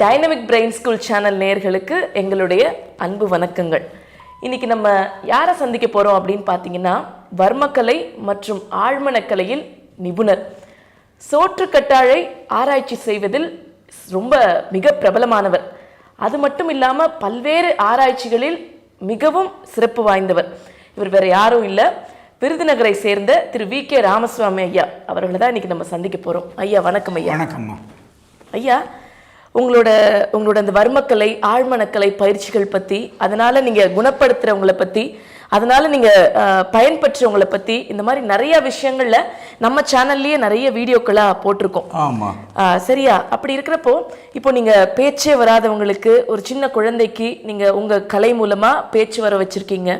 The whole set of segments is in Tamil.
டைனமிக் பிரெயின் ஸ்கூல் சேனல் நேயர்களுக்கு எங்களுடைய அன்பு வணக்கங்கள். இன்னைக்கு நம்ம யாரை சந்திக்க போறோம் அப்படின்னு பார்த்தீங்கன்னா வர்மக்கலை மற்றும் ஆழ்மனக்கலையில் நிபுணர். சோற்றுக்கட்டாழை ஆராய்ச்சி செய்வதில் ரொம்ப மிக பிரபலமானவர். அது மட்டும் இல்லாமல் பல்வேறு ஆராய்ச்சிகளில் மிகவும் சிறப்பு வாய்ந்தவர். இவர் வேற யாரும் இல்லை. விருதுநகரை சேர்ந்த திரு வி கே ராமசுவாமி ஐயா அவர்களை தான் இன்னைக்கு நம்ம சந்திக்க போறோம். ஐயா வணக்கம் ஐயா. வணக்கம்மா. ஐயா உங்களோட உங்களோட அந்த வர்மக்கலை ஆழ்மனக்கலை பயிற்சிகள் பற்றி அதனால நீங்க குணப்படுத்துறவங்கள பற்றி அதனால நீங்க அஹ், பயன்பெற்றவங்கள பற்றி இந்த மாதிரி நிறைய விஷயங்கள்ல நம்ம சேனல்லையே நிறைய வீடியோக்களா போட்டிருக்கோம். ஆமாம் சரியா? அப்படி இருக்கிறப்போ இப்போ நீங்க பேச்சே வராதவங்களுக்கு ஒரு சின்ன குழந்தைக்கு நீங்க உங்க கலை மூலமா பேச்சு வர வச்சிருக்கீங்க.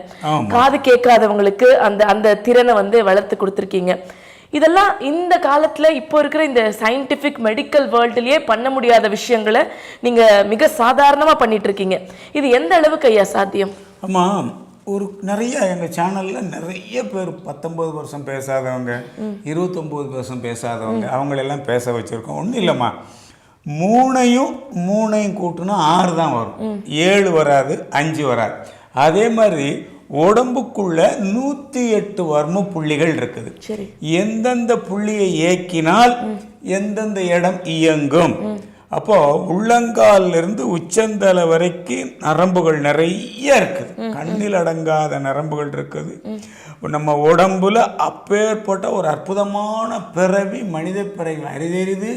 காது கேட்காதவங்களுக்கு அந்த அந்த திறனை வந்து வளர்த்து கொடுத்துருக்கீங்க. இதெல்லாம் இந்த காலத்துல இப்போ இருக்கிற இந்த சயின்டிஃபிக் மெடிக்கல் வேர்ல்டுலயே பண்ண முடியாத விஷயங்களை நீங்க மிக சாதாரணமா பண்ணிட்டு இருக்கீங்க இது எந்த அளவுக்கு ஐயா சாத்தியம்? ஆமாம் ஒரு நிறைய எங்கள் சேனலில் நிறைய பேர் பத்தொம்பது வருஷம் பேசாதவங்க இருபத்தொம்போது வருஷம் பேசாதவங்க அவங்களெல்லாம் பேச வச்சுருக்கோம். ஒன்றும் இல்லைம்மா. மூணையும் மூணையும் கூட்டினா ஆறு தான் வரும். ஏழு வராது அஞ்சு வராது. அதே மாதிரி உடம்புக்குள்ள நூற்றி எட்டு வர்ம புள்ளிகள் இருக்குது. சரி. எந்தெந்த புள்ளியை இயக்கினால் எந்தெந்த இடம் இயங்கும். அப்போ உள்ளங்கால்ல இருந்து உச்சந்தலை வரைக்கும் நரம்புகள் நிறைய இருக்குது. கண்ணில் அடங்காத நரம்புகள் இருக்குது. நம்ம உடம்புல அப்பேற்பட்ட ஒரு அற்புதமான பிறவி மனித பிறவி அரிதெரிது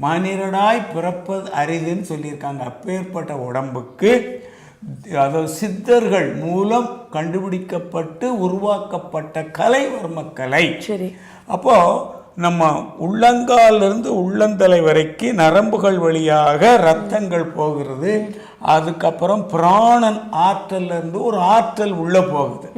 மனிதனாய் பிறப்பது அரிதுன்னு சொல்லியிருக்காங்க. அப்பேற்பட்ட உடம்புக்கு அதாவது சித்தர்கள் மூலம் கண்டுபிடிக்கப்பட்டு உருவாக்கப்பட்ட கலை வர்மக்கலை. சரி. அப்போ நம்ம உள்ளங்காலிருந்து உள்ளந்தலை வரைக்கும் நரம்புகள் வழியாக ரத்தங்கள் போகிறது. அதுக்கப்புறம் பிராணன் ஆற்றல்ல இருந்து ஒரு ஆற்றல் உள்ள போகுது.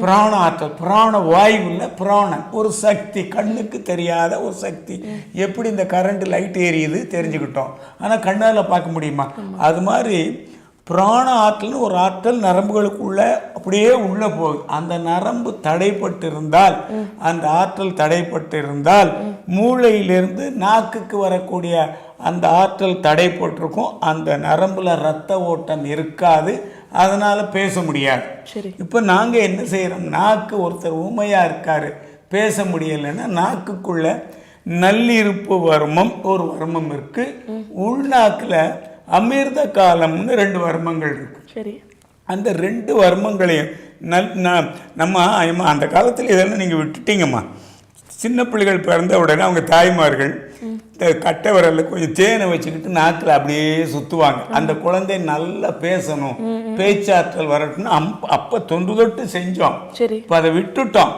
பிராண ஆற்றல் பிராண வாயுவில் பிராணன். ஒரு சக்தி கண்ணுக்கு தெரியாத ஒரு சக்தி. எப்படி இந்த கரண்ட் லைட் எரியுது தெரிஞ்சுக்கிட்டோம். ஆனால் கண்ணால் பார்க்க முடியுமா? அது மாதிரி பிராண ஆற்றல்னு ஒரு ஆற்றல் நரம்புகளுக்குள்ள அப்படியே உள்ள போகுது. அந்த நரம்பு தடைப்பட்டு இருந்தால் அந்த ஆற்றல் தடைப்பட்டு இருந்தால் மூளையிலிருந்து நாக்குக்கு வரக்கூடிய அந்த ஆற்றல் தடைப்பட்டிருக்கும். அந்த நரம்புல ரத்த ஓட்டம் இருக்காது. அதனால பேச முடியாது. சரி. இப்போ நாங்கள் என்ன செய்கிறோம் நாக்கு ஒருத்தர் ஊமையாக இருக்காரு. பேச முடியலைன்னா நாக்குக்குள்ள நல்லிருப்பு வர்மம் ஒரு வர்மம் இருக்கு. உள்நாக்கில் அமிர்த காலம்னு ரெண்டு வர்மங்கள் இருக்கு. சரி. அந்த ரெண்டு வர்மங்களையும் நல் நம்ம அந்த காலத்தில் இதெல்லாம் நீங்கள் விட்டுட்டீங்கம்மா. சின்ன பிள்ளைகள் பிறந்த உடனே அவங்க தாய்மார்கள் இந்த கட்டை விரலில் கொஞ்சம் தேனை வச்சுக்கிட்டு நாக்கில் அப்படியே சுற்றுவாங்க அந்த குழந்தை நல்லா பேசணும். பேச்சாற்றல் வரட்டும்னு அம் அப்போ தொன்று தொட்டு செஞ்சோம். இப்போ அதை விட்டுட்டோம்.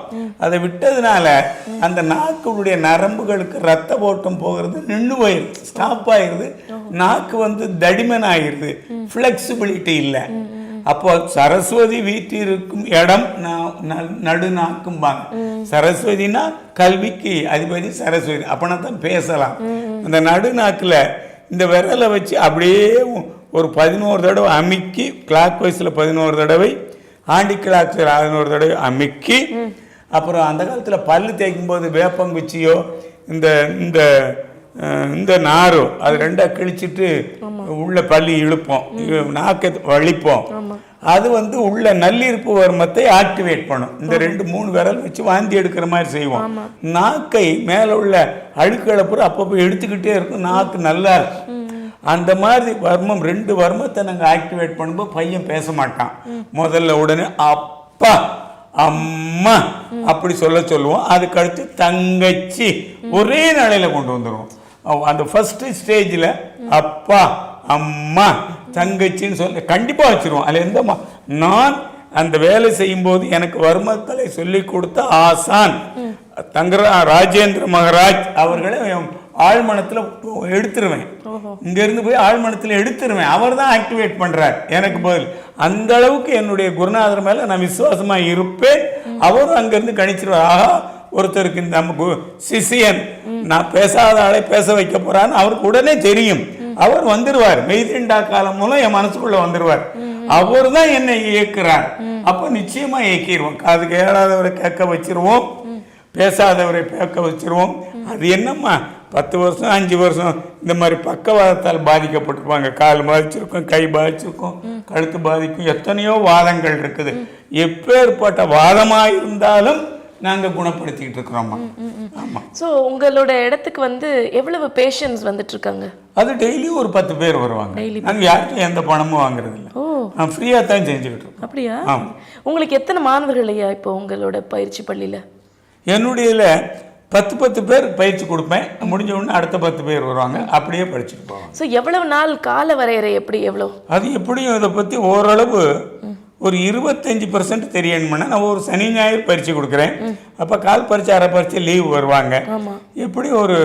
அதை விட்டதுனால அந்த நாக்குடைய நரம்புகளுக்கு ரத்த ஓட்டம் போகிறது நின்று போயிடுது ஸ்டாப் ஆயிடுது. நாக்கு வந்து தடிமன் ஆகிடுது ஃப்ளெக்சிபிலிட்டி இல்லை. அப்போ சரஸ்வதி வீட்டிருக்கும் இடம் நா- ந- நடுநாக்கும்பாங்க. சரஸ்வதினா கல்விக்கு அதிபதி சரஸ்வதி. அப்பனா தான் பேசலாம். அந்த நடுநாக்கில் இந்த விரலை வச்சு அப்படியே ஒரு பதினோரு தடவை அமுக்கி கிளாக் வைஸில் பதினோரு தடவை ஆண்டி கிளாக்ஸில் பதினோரு தடவை அமுக்கி அப்புறம் அந்த காலத்தில் பல்லு தேய்க்கும் போது வேப்பங்குச்சியோ இந்த இந்த இந்த நாரோ அது ரெண்டா கிழிச்சிட்டு உள்ள பல்லி இழுப்போம். நாக்கை வலிப்போம். அது வந்து உள்ள நல்லிருப்பு வர்மத்தை ஆக்டிவேட் பண்ணும். இந்த ரெண்டு மூணு விரல் வச்சு வாந்தி எடுக்கிற மாதிரி செய்வோம். நாக்கை மேலே உள்ள அழுக்களை பூரா அப்பப்போ எடுத்துக்கிட்டே இருக்கும். நாக்கு நல்லா இருக்கும். அந்த மாதிரி வர்மம் ரெண்டு வர்மத்தை நாங்கள் ஆக்டிவேட் பண்ணும்போது பையன் பேச மாட்டான். முதல்ல உடனே அப்பா அம்மா அப்படி சொல்ல சொல்லுவோம். அதுக்கடுத்து தங்கச்சி ஒரே நாளையில் கொண்டு வந்துடுவோம் அந்த ஃபர்ஸ்ட் ஸ்டேஜில் அப்பா அம்மா தங்கச்சின்னு சொல்ல கண்டிப்பாக வச்சிருவோம். அதில் எந்த நான் அந்த வேலை செய்யும்போது எனக்கு வர்மக்கலை சொல்லி கொடுத்த ஆசான் தங்கரா ராஜேந்திர மகராஜ் அவர்களை ஆழ்மனத்தில் எடுத்துருவேன். இங்கேருந்து போய் ஆழ்மனத்தில் எடுத்துருவேன். அவர் தான் ஆக்டிவேட் பண்ணுறார் எனக்கு பதில் அந்த அளவுக்கு என்னுடைய குருநாதர் மேலே நான் விசுவாசமாக இருப்பேன். அவரும் அங்கேருந்து கணிச்சிருவார். ஆஹா ஒருத்தருக்கு இந்த நம்ம கு- நான் பேசாத ஆளை பேச வைக்க போறான்னு அவருக்கு உடனே தெரியும். அவர் வந்துருவார். மெய்திண்டா காலம் மூலம் என் மனசுக்குள்ள வந்துருவார். அவர் தான் என்னை இயக்குறார். அப்போ நிச்சயமா இயக்கிடுவோம் காது கேளாதவரை கேட்க வச்சிருவோம். பேசாதவரை பேக்க வச்சிருவோம். அது என்னம்மா? பத்து வருஷம் அஞ்சு வருஷம் இந்த மாதிரி பக்கவாதத்தால் பாதிக்கப்பட்டிருப்பாங்க. கால் பாதிச்சிருக்கும் கை பாதிச்சிருக்கும் கழுத்து பாதிக்கும். எத்தனையோ வாதங்கள் இருக்குது. எப்பேற்பட்ட வாதமாக இருந்தாலும் நாங்கள் குணப்படுத்திக்கிட்டு இருக்கிறோம்மா. ஆமாம் ஸோ உங்களோட இடத்துக்கு வந்து எவ்வளவு பேஷண்ட்ஸ் வந்துட்டு இருக்காங்க அது டெய்லி ஒரு பத்து பேர் வருவாங்க. நாங்கள் யார்கிட்டும் எந்த பணமும் வாங்குறது இல்லை நான் ஃப்ரீயாக தான் செஞ்சுக்கிட்டு இருக்கோம். அப்படியா? ஆமாம் உங்களுக்கு எத்தனை மாணவர்கள் ஐயா இப்போ உங்களோட பயிற்சி பள்ளியில? என்னுடையல பத்து பத்து பேர் பயிற்சி கொடுப்பேன். முடிஞ்ச உடனே அடுத்த பத்து பேர் வருவாங்க. அப்படியே படிச்சுட்டு போவாங்க. ஸோ எவ்வளவு நாள் கால வரையறை எப்படி எவ்வளோ அது எப்படியும் இதை பற்றி ஓரளவு ஒரு இருபத்தஞ்சி பர்சன்ட் தெரியணும்னா நான் ஒரு சனி ஞாயிறு பரிச்சு கொடுக்குறேன். அப்போ கால் பரிச்சு அரை பரிச்சு லீவ் வருவாங்க. எப்படி ஒரு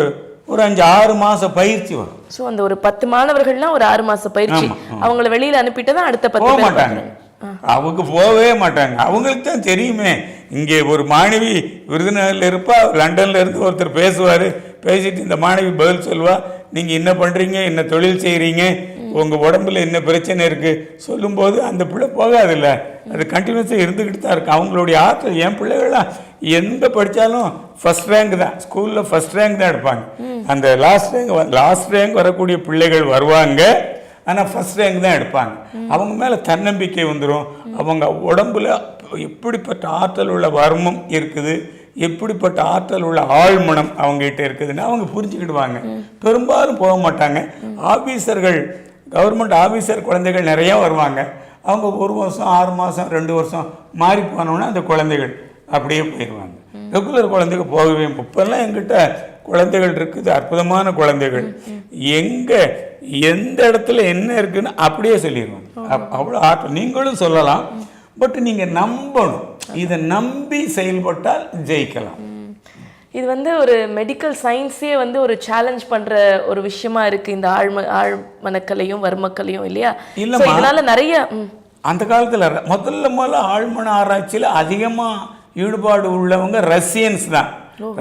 ஒரு அஞ்சு ஆறு மாதம் பயிற்சி வரும். ஸோ அந்த ஒரு பத்து மாணவர்கள்னா ஒரு ஆறு மாச பயிற்சி. அவங்கள வெளியில அனுப்பிட்டு தான் அடுத்த போக மாட்டாங்க. அவங்க போகவே மாட்டாங்க. அவங்களுக்கு தான் தெரியுமே. இங்கே ஒரு மாணவி விருதுநகர்ல இருப்பா லண்டன்ல இருந்து ஒருத்தர் பேசுவார். பேசிட்டு இந்த மாணவி பதில் சொல்லுவா. நீங்கள் என்ன பண்ணுறீங்க என்ன தொழில் செய்கிறீங்க உங்கள் உடம்புல என்ன பிரச்சனை இருக்குது சொல்லும்போது அந்த பிள்ளை போகாதில்ல. அது கண்டினியூஸாக இருந்துக்கிட்டு தான் இருக்கு. அவங்களுடைய ஆற்றல் என் பிள்ளைகள்லாம் எந்த படித்தாலும் ஃபர்ஸ்ட் ரேங்க் தான். ஸ்கூலில் ஃபர்ஸ்ட் ரேங்க் தான் எடுப்பாங்க. அந்த லாஸ்ட் ரேங்க் லாஸ்ட் ரேங்க் வரக்கூடிய பிள்ளைகள் வருவாங்க. ஆனால் ஃபர்ஸ்ட் ரேங்க் தான் எடுப்பாங்க. அவங்க மேலே தன்னம்பிக்கை வந்துடும் அவங்க உடம்புல எப்படிப்பட்ட ஆற்றல் உள்ள வர்மம் இருக்குது எப்படிப்பட்ட ஆற்றல் உள்ள ஆழ்மனம் அவங்ககிட்ட இருக்குதுன்னு அவங்க புரிஞ்சுக்கிடுவாங்க. பெரும்பாலும் போக மாட்டாங்க. ஆபீசர்கள் கவர்மெண்ட் ஆபீசர் குழந்தைகள் நிறைய வருவாங்க. அவங்க ஒரு வருஷம் ஆறு மாதம் ரெண்டு வருஷம் மாறி போனோன்னா அந்த குழந்தைகள் அப்படியே போயிடுவாங்க ரெகுலர் குழந்தைங்க போகவே இப்போல்லாம் எங்கிட்ட குழந்தைகள் இருக்குது அற்புதமான குழந்தைகள். எங்கே எந்த இடத்துல என்ன இருக்குன்னு அப்படியே சொல்லிடுவாங்க அப்- அவ்வளோ ஆற்றல். நீங்களும் சொல்லலாம். பட் நீங்கள் நம்பணும். இதை நம்பி செயல்பட்டால் ஜெயிக்கலாம். இது வந்து ஒரு மெடிக்கல் சயின்ஸே வந்து ஒரு சேலஞ்ச் பண்ற ஒரு விஷயமா இருக்கு இந்த ஆழ்ம ஆழ்மனக்கலையும் வர்மக்கலையும் இல்லையா. So, இதனால நிறைய அந்த காலத்தில் முதல்ல முதல்ல ஆழ்மன ஆராய்ச்சியில் அதிகமாக ஈடுபாடு உள்ளவங்க ரஷ்யன்ஸ் தான்.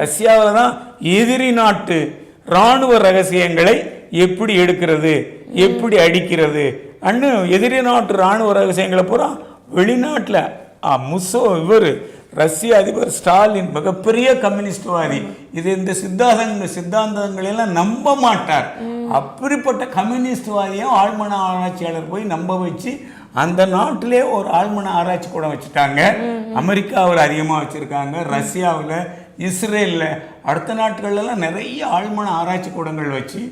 ரஷ்யாவில் தான் எதிரி நாட்டு இராணுவ ரகசியங்களை எப்படி எடுக்கிறது எப்படி அடிக்கிறது அன்னு எதிரி நாட்டு இராணுவ ரகசியங்களை பூரா வெளிநாட்டில் முசோ இவர் ரஷ்ய அதிபர் ஸ்டாலின் மிகப்பெரிய கம்யூனிஸ்ட்வாதி. இது இந்த சித்தாந்தங்கள் சித்தாந்தங்களை எல்லாம் நம்ப மாட்டார். அப்படிப்பட்ட கம்யூனிஸ்ட்வாதியும் ஆழ்மன ஆராய்ச்சியாளர் போய் நம்ப வச்சு அந்த நாட்டிலே ஒரு ஆழ்மன ஆராய்ச்சி கூட வச்சுட்டாங்க. அமெரிக்காவில் அதிகமாக வச்சுருக்காங்க ரஷ்யாவில் இஸ்ரேலில். அடுத்த நாட்டுகள்லாம் நிறைய ஆழ்மன ஆராய்ச்சி கூடங்கள் வச்சு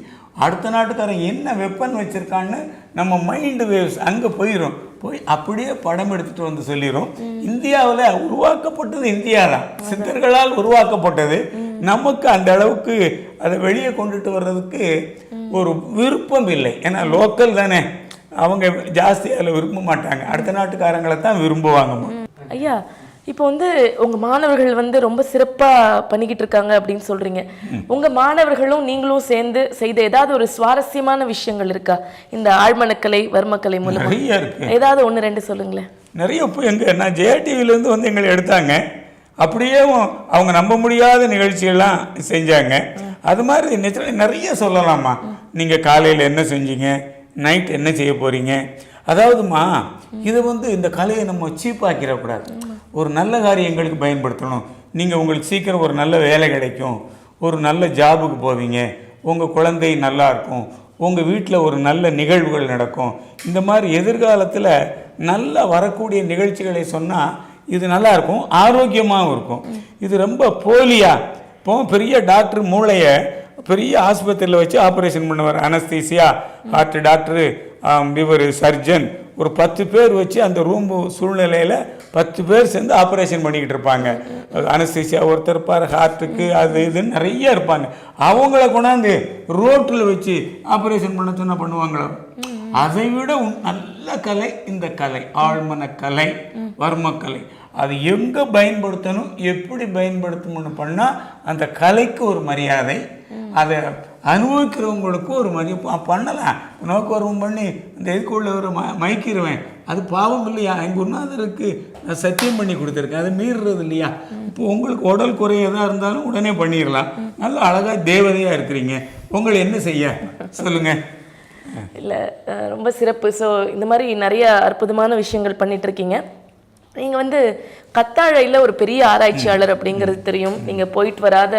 அடுத்த நாட்டுக்காரன் என்ன வெப்பன் வச்சுருக்கான்னு நம்ம மைண்டு வேவ்ஸ் அங்கே போயிடும் போய் அப்படியே படம் எடுத்துகிட்டு வந்து சொல்லிடும் இந்தியாவில் உருவாக்கப்பட்டது இந்தியா தான். சித்தர்களால் உருவாக்கப்பட்டது. நமக்கு அந்த அளவுக்கு அதை வெளியே கொண்டுட்டு வர்றதுக்கு ஒரு விருப்பம் இல்லை. ஏன்னா லோக்கல் தானே. அவங்க ஜாஸ்தி அதில் விரும்ப மாட்டாங்க. அடுத்த நாட்டுக்காரங்களை தான் விரும்புவாங்க. ஐயா இப்போ வந்து உங்க மாணவர்கள் வந்து ரொம்ப சிறப்பா பண்ணிக்கிட்டு இருக்காங்க அப்படின்னு சொல்றீங்க. உங்க மாணவர்களும் நீங்களும் சேர்ந்து செய்த ஏதாவது ஒரு சுவாரஸ்யமான விஷயங்கள் இருக்கா? இந்த ஆழ்மனக்கலை வர்மக்கலை மூலமா? ஏதாவது ஒண்ணு ரெண்டு சொல்லுங்களேன். நிறைய இப்போ எங்க நான் ஜேடிவிலேருந்து வந்து எங்களை எடுத்தாங்க. அப்படியே அவங்க நம்ப முடியாத நிகழ்ச்சியெல்லாம் செஞ்சாங்க. அது மாதிரி நிறைய சொல்லலாமா? நீங்கள் காலையில் என்ன செஞ்சீங்க? நைட் என்ன செய்ய போகிறீங்க அதாவதுமா இதை வந்து இந்த கலையை நம்ம சீப்பாக்கிடக்கூடாது ஒரு நல்ல காரியங்களுக்கு பயன்படுத்தணும். நீங்கள் உங்களுக்கு சீக்கிரம் ஒரு நல்ல வேலை கிடைக்கும். ஒரு நல்ல ஜாபுக்கு போவீங்க. உங்கள் குழந்தை நல்லா இருக்கும். உங்கள் வீட்டில் ஒரு நல்ல நிகழ்வுகள் நடக்கும். இந்த மாதிரி எதிர்காலத்தில் நல்லா வரக்கூடிய நிகழ்ச்சிகளை சொன்னால் இது நல்லா இருக்கும். ஆரோக்கியமாகவும் இருக்கும். இது ரொம்ப போலியாக இப்போ பெரிய டாக்டர் மூளையை பெரிய ஆஸ்பத்திரியில் வச்சு ஆப்ரேஷன் பண்ணுவார். அனஸ்தீசியா ஹார்ட் டாக்டரு இவர் சர்ஜன். ஒரு பத்து பேர் வச்சு அந்த ரூம் சூழ்நிலையில் பத்து பேர் சேர்ந்து ஆப்ரேஷன் பண்ணிக்கிட்டு இருப்பாங்க. அனஸ்தீசியா ஒருத்தர் இருப்பார் ஹார்ட்டுக்கு அது இதுன்னு நிறைய இருப்பாங்க. அவங்கள கொண்டாந்து ரோட்டில் வச்சு ஆப்ரேஷன் பண்ண சொன்னால் பண்ணுவாங்களோ? அதை விட நல்ல கலை இந்த கலை ஆழ்மன கலை வர்மக்கலை. அது எங்கே பயன்படுத்தணும் எப்படி பயன்படுத்தணும்னு பண்ணால் அந்த கலைக்கு ஒரு மரியாதை. அதை அனுபவிக்கிறவங்களுக்கு ஒரு மதிப்பு. பண்ணலாம் நோக்கவரம் பண்ணி இந்த இதுக்குள்ள ஒரு ம மயக்கிடுவேன் அது பாவம் இல்லையா? எங்கள் உண்ணாதருக்கு நான் சத்தியம் பண்ணி கொடுத்துருக்கேன். அதை மீறுறது இல்லையா? இப்போ உங்களுக்கு உடல் குறை எதாக இருந்தாலும் உடனே பண்ணிடலாம் நல்ல அழகாக தேவதையாக இருக்கிறீங்க. உங்களை என்ன செய்ய? சொல்லுங்கள் இல்லை ரொம்ப சிறப்பு. ஸோ இந்த மாதிரி நிறைய அற்புதமான விஷயங்கள் பண்ணிட்டு இருக்கீங்க நீங்க வந்து கத்தாழையில ஒரு பெரிய ஆராய்ச்சியாளர் அப்படிங்கிறது தெரியும். நீங்க போயிட்டு வராத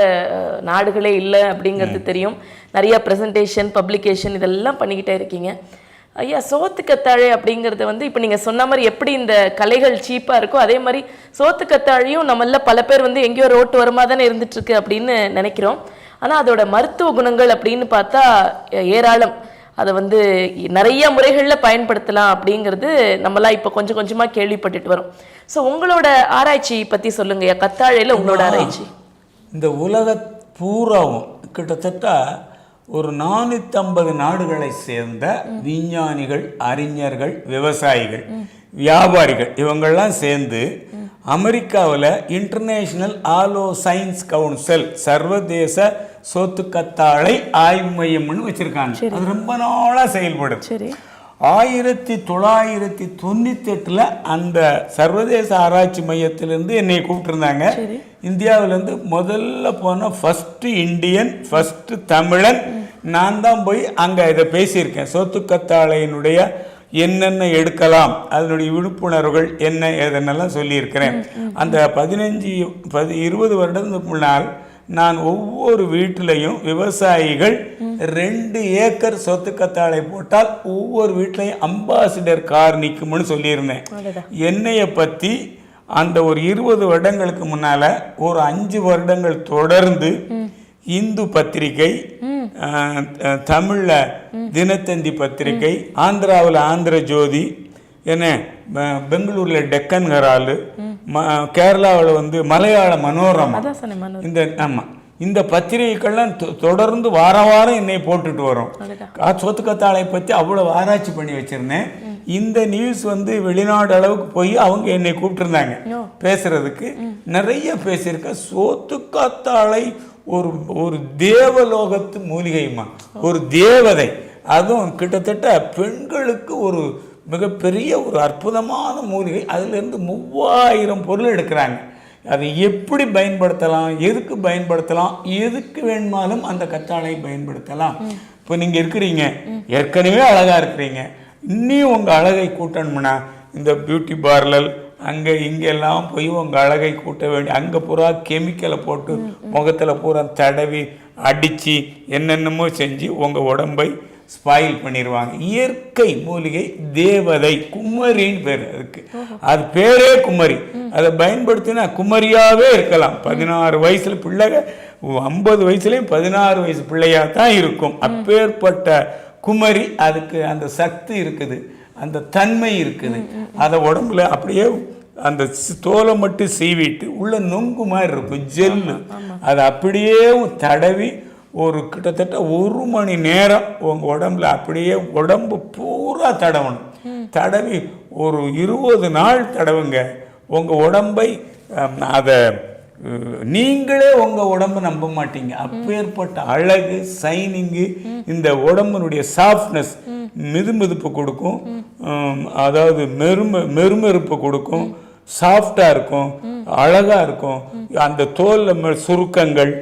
நாடுகளே இல்லை அப்படிங்கிறது தெரியும். நிறைய ப்ரெசன்டேஷன் பப்ளிகேஷன் இதெல்லாம் பண்ணிக்கிட்டே இருக்கீங்க. ஐயா சோத்து கத்தாழை அப்படிங்கிறது வந்து இப்போ நீங்கள் சொன்ன மாதிரி எப்படி இந்த கலைகள் சீப்பாக இருக்கோ அதே மாதிரி சோத்து கத்தாழையும் நம்மள பல பேர் வந்து எங்கேயோ ரோட்டு வரமா தானே இருந்துட்டு இருக்கு அப்படின்னு நினைக்கிறோம். ஆனால் அதோட மருத்துவ குணங்கள் அப்படின்னு பார்த்தா ஏராளம். அதை வந்து நிறைய முறைகளில் பயன்படுத்தலாம் அப்படிங்கிறது நம்மலாம் இப்போ கொஞ்சம் கொஞ்சமாக கேள்விப்பட்டுட்டு வரோம். ஸோ உங்களோட ஆராய்ச்சி பற்றி சொல்லுங்க கத்தாழையில் உங்களோட ஆராய்ச்சி. இந்த உலக பூராவும் கிட்டத்தட்ட ஒரு நானூற்றம்பது நாடுகளை சேர்ந்த விஞ்ஞானிகள் அறிஞர்கள் விவசாயிகள் வியாபாரிகள் இவங்கெல்லாம் சேர்ந்து அமெரிக்காவில் இன்டர்நேஷனல் ஆலோ சயின்ஸ் கவுன்சில் சர்வதேச சொத்துக்கத்தாழை ஆய்வு மையம்னு வச்சிருக்காங்க. அது ரொம்ப நாளாக செயல்படுது சரி. ஆயிரத்தி தொள்ளாயிரத்தி தொண்ணூத்தி எட்டுல அந்த சர்வதேச ஆராய்ச்சி மையத்திலிருந்து என்னை கூப்பிட்டுருந்தாங்க. இந்தியாவிலேருந்து முதல்ல போன ஃபர்ஸ்ட் இந்தியன் ஃபர்ஸ்ட் தமிழன். நான் தான் போய் அங்கே இதை பேசியிருக்கேன். சோத்துக்கத்தாழையினுடைய என்னென்ன எடுக்கலாம் அதனுடைய விழிப்புணர்வுகள் என்ன ஏதென்னெல்லாம் சொல்லியிருக்கிறேன். அந்த பதினஞ்சு பதி இருபது வருடத்துக்கு முன்னால் நான் ஒவ்வொரு வீட்டிலையும் விவசாயிகள் ரெண்டு ஏக்கர் சொத்துக்கத்தாழை போட்டால் ஒவ்வொரு வீட்லையும் அம்பாசிடர் கார் நிற்கும்னு சொல்லியிருந்தேன். என்னைய பற்றி அந்த ஒரு இருபது வருடங்களுக்கு முன்னால ஒரு அஞ்சு வருடங்கள் தொடர்ந்து இந்து பத்திரிகை தமிழ்ல தினத்தந்தி பத்திரிகை ஆந்திராவில் ஆந்திர ஜோதி என்ன பெங்களூர்ல டெக்கன் ஹெரால்டு ம கேரளாவில் வந்து மலையாள மனோரமா. இந்த ஆமாம் இந்த பத்திரிகைகள்லாம் தொடர்ந்து வார வாரம் என்னை போட்டுட்டு வரும். கா- சோத்துக்கத்தாழை பற்றி அவ்வளோ ஆராய்ச்சி பண்ணி வச்சிருந்தேன். இந்த நியூஸ் வந்து வெளிநாடு அளவுக்கு போய் அவங்க என்னை கூப்பிட்டுருந்தாங்க பேசுறதுக்கு. நிறைய பேசியிருக்கேன். சோத்துக்கத்தாழை ஒரு ஒரு தேவலோகத்து மூலிகைமா ஒரு தேவதை. அதுவும் கிட்டத்தட்ட பெண்களுக்கு ஒரு மிகப்பெரிய ஒரு அற்புதமான மூலிகை. அதிலிருந்து மூவாயிரம் பொருள் எடுக்கிறாங்க. அதை எப்படி பயன்படுத்தலாம்? எதுக்கு பயன்படுத்தலாம்? எதுக்கு வேணுமாலும் அந்த கத்தாழை பயன்படுத்தலாம். இப்போ நீங்கள் இருக்கிறீங்க. ஏற்கனவே அழகாக இருக்கிறீங்க. இன்னும் உங்கள் அழகை கூட்டணும்னா இந்த பியூட்டி பார்லர் அங்கே இங்கெல்லாம் போய் உங்கள் அழகை கூட்ட வேண்டிய அங்கே பூரா கெமிக்கலை போட்டு முகத்தில் பூரா தடவி அடித்து என்னென்னமோ செஞ்சு உங்கள் உடம்பை ஸ்பாயில் பண்ணிடுவாங்க இயற்கை மூலிகை தேவதை குமரின்னு பேர் அதுக்கு. அது பேரே குமரி. அதை பயன்படுத்தினா குமரியாவே இருக்கலாம். பதினாறு வயசுல பிள்ளைக ஐம்பது வயசுலயும் பதினாறு வயசு பிள்ளையா தான் இருக்கும் அப்பேற்பட்ட குமரி அதுக்கு அந்த சக்தி இருக்குது. அந்த தன்மை இருக்குது. அதை உடம்புல அப்படியே அந்த தோலை மட்டும் சீவிட்டு உள்ள நொங்கு மாதிரி இருக்கும். ஜெல்லு. அதை அப்படியே தடவி ஒரு கிட்டத்தட்ட ஒரு மணி நேரம் உங்கள் உடம்புல அப்படியே உடம்பு பூரா தடவணும். தடவி ஒரு இருபது நாள் தடவுங்க. உங்கள் உடம்பை அதை நீங்களே உங்கள் உடம்பை நம்ப மாட்டீங்க. அப்பேற்பட்ட அழகு சைனிங்கு இந்த உடம்பினுடைய சாஃப்ட்னஸ் மிதுமிதுப்பு கொடுக்கும். அதாவது மெரும மெருமெருப்பு கொடுக்கும். சாஃப்டாக இருக்கும். அழகாக இருக்கும். அந்த தோலில் சுருக்கங்கள்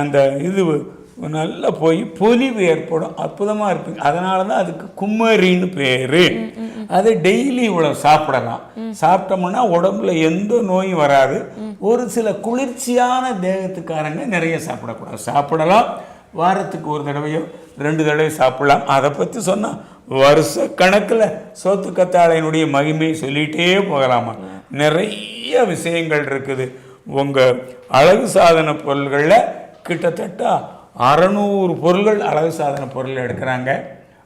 அந்த இது நல்லா போய் பொலிவு ஏற்படும் அற்புதமாக இருப்பீங்க. அதனால தான் அதுக்கு குமரின்னு பேர். அது டெய்லி இவ்வளோ சாப்பிடலாம். சாப்பிட்டோம்னா உடம்புல எந்த நோயும் வராது. ஒரு சில குளிர்ச்சியான தேகத்துக்காரங்க நிறைய சாப்பிடக்கூடாது. சாப்பிடலாம். வாரத்துக்கு ஒரு தடவையோ ரெண்டு தடவை சாப்பிடலாம். அதை பற்றி சொன்னால் வருஷ கணக்கில் சோத்து கத்தாழையினுடைய மகிமையை சொல்லிகிட்டே போகலாமா? நிறைய விஷயங்கள் இருக்குது. உங்கள் அழகு சாதன பொருள்களில் கிட்டத்தட்ட அறநூறு பொருள்கள் அழகு சாதன பொருள் எடுக்கிறாங்க.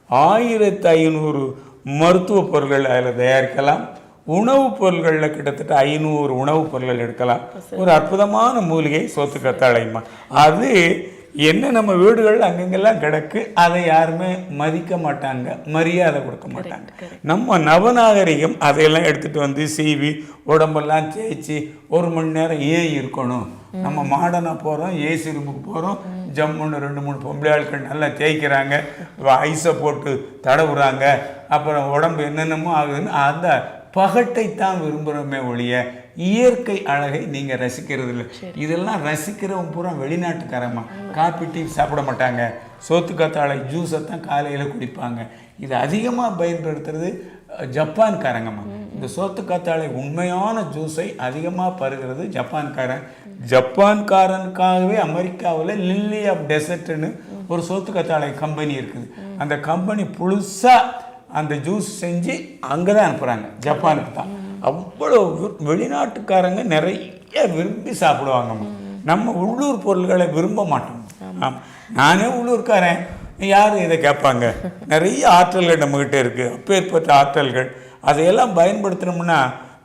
ஆயிரத்து ஐநூறு மருத்துவ பொருட்கள் அதில் தயாரிக்கலாம். உணவுப் பொருள்களில் கிட்டத்தட்ட ஐநூறு உணவுப் பொருட்கள் எடுக்கலாம். ஒரு அற்புதமான மூலிகை சொத்து கத்தாழைமா அது என்ன நம்ம வீடுகள் அங்கங்கெல்லாம் கிடக்கு அதை யாருமே மதிக்க மாட்டாங்க மரியாதை கொடுக்க மாட்டாங்க. நம்ம நவநாகரிகம் அதையெல்லாம் எடுத்துட்டு வந்து சீவி உடம்பெல்லாம் தேய்ச்சி ஒரு மணி நேரம் ஏன் இருக்கணும்? நம்ம மாடர்னாக போகிறோம் ஏசி ரூமுக்கு போகிறோம் ஜம்முன்னு ரெண்டு மூணு பொம்பளை ஆட்கள் நல்லா தேய்க்கிறாங்க ஐஸை போட்டு தடவுறாங்க அப்புறம் உடம்பு என்னென்னமோ ஆகுதுன்னு அந்த பகட்டை தான் விரும்புகிறோமே ஒழிய இயற்கை அழகை நீங்கள் ரசிக்கிறது இல்லை. இதெல்லாம் ரசிக்கிறவங்க பூரா வெளிநாட்டுக்காரம்மா. காப்பி டீ சாப்பிட மாட்டாங்க. சோத்து கத்தாழை ஜூஸை தான் காலையில் குடிப்பாங்க. இது அதிகமாக பயன்படுத்துறது ஜப்பான்காரங்கம்மா. இந்த சோத்து கத்தாழை உண்மையான ஜூஸை அதிகமாக பருகிறது ஜப்பான்காரன். ஜப்பான்காரனுக்காகவே அமெரிக்காவில் லில்லி ஆஃப் டெசர்ட்னு ஒரு சோத்து கத்தாழை கம்பெனி இருக்குது. அந்த கம்பெனி புதுசாக அந்த ஜூஸ் செஞ்சு அங்கே தான் அனுப்புகிறாங்க ஜப்பானுக்கு தான். அவ்வளோ வெளிநாட்டுக்காரங்க நிறைய விரும்பி சாப்பிடுவாங்கம்மா நம்ம உள்ளூர் பொருள்களை விரும்ப மாட்டோம். ஆமாம் நானே உள்ளூர்காரன். யார் இதை கேட்பாங்க? நிறைய ஆற்றல்கள் நம்மக்கிட்ட இருக்குது அப்பேற்பட்ட ஆற்றல்கள். அதையெல்லாம் பயன்படுத்தினோம்னா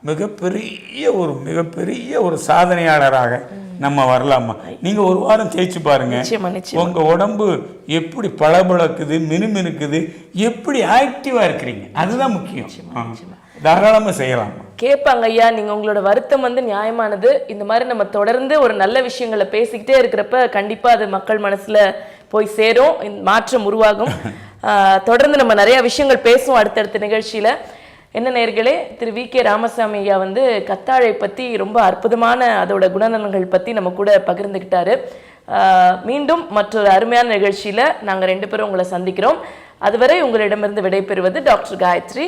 மிகப்பெரிய ஒரு மிகப்பெரிய ஒரு சாதனையாளராக நம்ம வரலாமா? நீங்க ஒரு வாரம் தேய்ச்சி பாருங்க. உங்க உடம்பு எப்படி பளபளக்குது மினுமினுக்குது எப்படி ஆக்டிவா இருக்கிறீங்க? அதுதான் முக்கியம். ஆமா. தாராளமா செய்யலாம். கேட்பாங்க ஐயா நீங்க உங்களோட வருத்தம் வந்து நியாயமானது. இந்த மாதிரி நம்ம தொடர்ந்து ஒரு நல்ல விஷயங்களை பேசிக்கிட்டே இருக்கிறப்ப கண்டிப்பா அது மக்கள் மனசுல போய் சேரும் மாற்றம் உருவாகும். தொடர்ந்து நம்ம நிறைய விஷயங்கள் பேசுவோம் அடுத்தடுத்த நிகழ்ச்சியில. என்ன நேர்களே திரு வி. கே. ராமசாமி ஐயா வந்து கத்தாழை பத்தி ரொம்ப அற்புதமான அதோட குணநலன்கள் பத்தி நம்ம கூட பகிர்ந்துக்கிட்டாரு. மீண்டும் மற்றொரு அருமையான நிகழ்ச்சியில நாங்க ரெண்டு பேரும் உங்களை சந்திக்கிறோம். அதுவரை உங்களிடமிருந்து விடைபெறுவது doctor Gayathri.